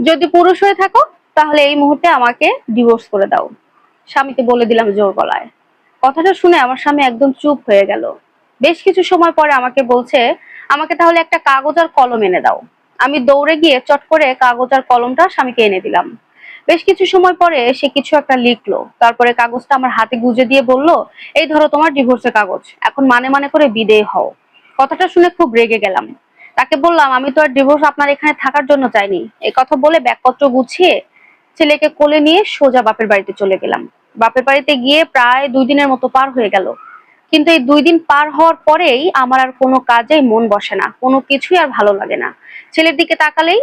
যদি পুরুষ হয়ে থাকো, তাহলে এই মুহূর্তে আমাকে ডিভোর্স করে দাও। স্বামীকে বলে দিলাম জোর গলায়। কথাটা শুনে আমার স্বামী একদম চুপ হয়ে গেল। বেশ কিছু সময় পরে আমাকে বলছে, আমাকে তাহলে একটা কাগজ আর কলম এনে দাও। আমি দৌড়ে গিয়ে চট করে কাগজ আর কলমটা স্বামীকে এনে দিলাম। বেশ কিছু সময় পরে সে কিছু একটা লিখলো। তারপরে কাগজটা আমার হাতে গুজে দিয়ে বলল, এই ধরো তোমার ডিভোর্সের কাগজ, এখন মানে মানে করে বিদেয় হও। কথাটা শুনে খুব রেগে গেলাম। তাকে বললাম, আমি তো আর ডিভোর্স আপনার এখানে থাকার জন্য চাইনি এই কথা বলে ব্যাগপত্র গুছিয়ে ছেলেকে কোলে নিয়ে সোজা বাপের বাড়িতে চলে গেলাম। বাপের বাড়িতে গিয়ে প্রায় দুই দিনের মতো পার হয়ে গেল। কিন্তু এই দুই দিন পার হওয়ার পরেই আমার আর কোনো কাজেই মন বসে না, কোনো কিছুই আর ভালো লাগে না। ছেলের দিকে তাকালেই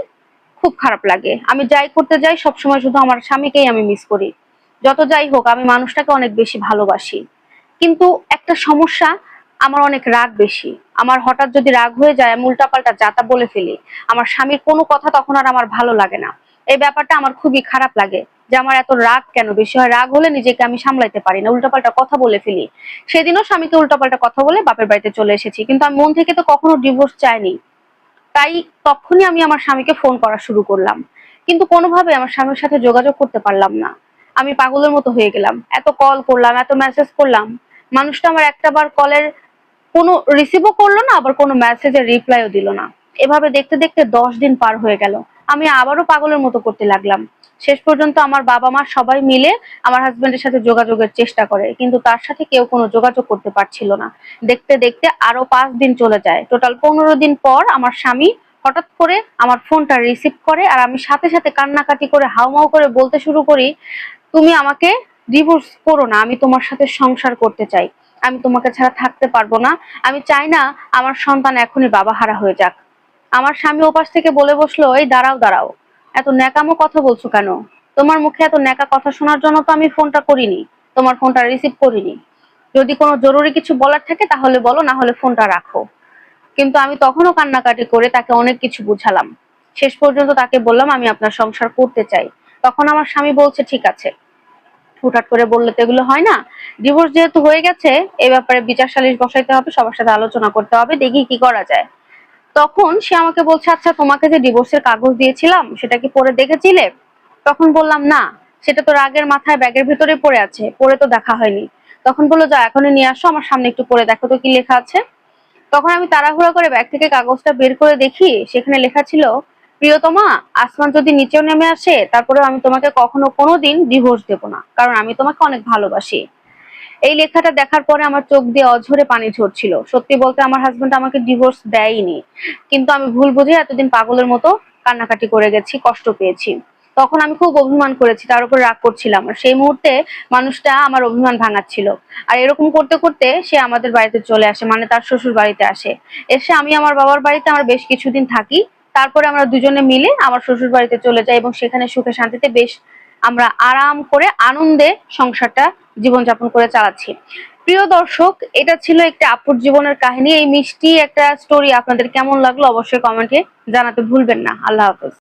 খুব খারাপ লাগে। আমি যাই করতে যাই, সবসময় শুধু আমার স্বামীকেই আমি মিস করি। যত যাই হোক, আমি মানুষটাকে অনেক বেশি ভালোবাসি। কিন্তু একটা সমস্যা আমার অনেক রাগ বেশি। আমার হঠাৎ যদি রাগ হয়ে যায়, আমি উল্টাপাল্টা যাতা বলে ফেলি। আমার স্বামীর কোনো কথা তখন আর আমার ভালো লাগে না। এই ব্যাপারটা আমার খুবই খারাপ লাগে যে আমার এত রাগ কেন? বেশি হয় রাগ হলে নিজেকে আমি সামলাইতে পারি না, উল্টাপাল্টা কথা বলে ফেলি। সেদিনও স্বামীকে উল্টাপাল্টা কথা বলে বাপের বাড়িতে চলে এসেছি, কিন্তু আমি মন থেকে তো কখনো ডিভোর্স চাইনি। তাই তখনই আমি আমার স্বামীকে ফোন করা শুরু করলাম। কিন্তু কোনোভাবে আমার স্বামীর সাথে যোগাযোগ করতে পারলাম না। আমি পাগলের মতো হয়ে গেলাম। এত কল করলাম, এত মেসেজ করলাম। মানুষটা আমার একটা বার কলের কোনো রিসিভও করল না, আবার কোনো মেসেজের রিপ্লাইও দিল না। এভাবে দেখতে দেখতে দশ দিন পার হয়ে গেল। আমি আবারও পাগলের মতো করতে লাগলাম। শেষ পর্যন্ত আমার বাবা মা সবাই মিলে আমার হাজবেন্ডের সাথে যোগাযোগের চেষ্টা করে, কিন্তু তার সাথে কেউ কোনো যোগাযোগ করতে পারছিল না। দেখতে দেখতে আরও পাঁচ দিন চলে যায়। টোটাল পনেরো দিন পর আমার স্বামী হঠাৎ করে আমার ফোনটা রিসিভ করে আর আমি সাথে সাথে কান্নাকাটি করে হাউমাউ করে বলতে শুরু করি, তুমি আমাকে ডিভোর্স করো না, আমি তোমার সাথে সংসার করতে চাই। আমি তোমাকে ছাড়া থাকতে পারব না। আমি চাই না আমার সন্তান এখনই বাবা হারা হয়ে যাক। আমার স্বামী ওপাশ থেকে বলে বসল, এই দাঁড়াও দাঁড়াও। এত ন্যাকামো কথা বলছো কেন? তোমার মুখে এত ন্যাকা কথা শোনার জন্য তো আমি ফোনটা করিনি। তোমার ফোনটা রিসিভ করিনি। যদি কোনো জরুরি কিছু বলার থাকে তাহলে বলো, না হলে ফোনটা রাখো। কিন্তু আমি তখনও কান্নাকাটি করে তাকে অনেক কিছু বুঝালাম। শেষ পর্যন্ত তাকে বললাম, আমি আপনার সংসার করতে চাই। তখন আমার স্বামী বলছে, ঠিক আছে। হুটহাট করে বললে তো এগুলো হয় না। ডিভোর্স যেহেতু হয়ে গেছে এই ব্যাপারে বিচার সালিশ বসাইতে হবে, সবার সাথে আলোচনা করতে হবে, দেখি কি করা যায়। তখন সে আমাকে বলছে আচ্ছা তোমাকে যে ডিভোর্সের কাগজ দিয়েছিলাম, সেটা কি পরে দেখেছিলে? তখন বললাম, না, সেটা তো রাগের মাথায় ব্যাগের ভিতরে পড়ে আছে, পরে তো দেখা হয়নি। তখন বলল যা এখনই নিয়ে আসো, আমার সামনে একটু পড়ে দেখো তো কি লেখা আছে। তখন আমি তাড়াহুড়া করে ব্যাগ থেকে কাগজটা বের করে দেখি, সেখানে লেখা ছিল প্রিয়তমা, আসমান যদি নিচেও নেমে আসে তারপরে আমি তোমাকে কখনো কোনোদিন ডিভোর্স দেব না, কারণ আমি তোমাকে অনেক ভালোবাসি। এই লেখাটা দেখার পরে আমার চোখ দিয়ে অঝরে পানি ঝরছিল। সত্যি বলতে আমার হাজবেন্ড আমাকে ডিভোর্স দেয়নি। কিন্তু আমি ভুল বুঝে এতদিন পাগলের মতো কান্নাকাটি করে গেছি, কষ্ট পেয়েছি। তখন আমি খুব অভিমান করেছি, তার উপর রাগ করছিলাম। আর সেই মুহূর্তে মানুষটা আমার অভিমান ভাঙাচ্ছিল। আর এরকম করতে করতে সে আমাদের বাড়িতে চলে আসে মানে তার শ্বশুর বাড়িতে আসে। এসে আমি আমার বাবার বাড়িতে আমার বেশ কিছুদিন থাকি। তারপরে আমরা দুজনে মিলে আমার শ্বশুর বাড়িতে চলে যাই এবং সেখানে সুখে শান্তিতে বেশ আমরা আরাম করে আনন্দে সংসারটা জীবনযাপন করে চালাচ্ছি। প্রিয় দর্শক, এটা ছিল একটা আপুর জীবনের কাহিনী। এই মিষ্টি একটা স্টোরি আপনাদের কেমন লাগল অবশ্যই কমেন্টে জানাতে ভুলবেন না। আল্লাহ হাফেজ।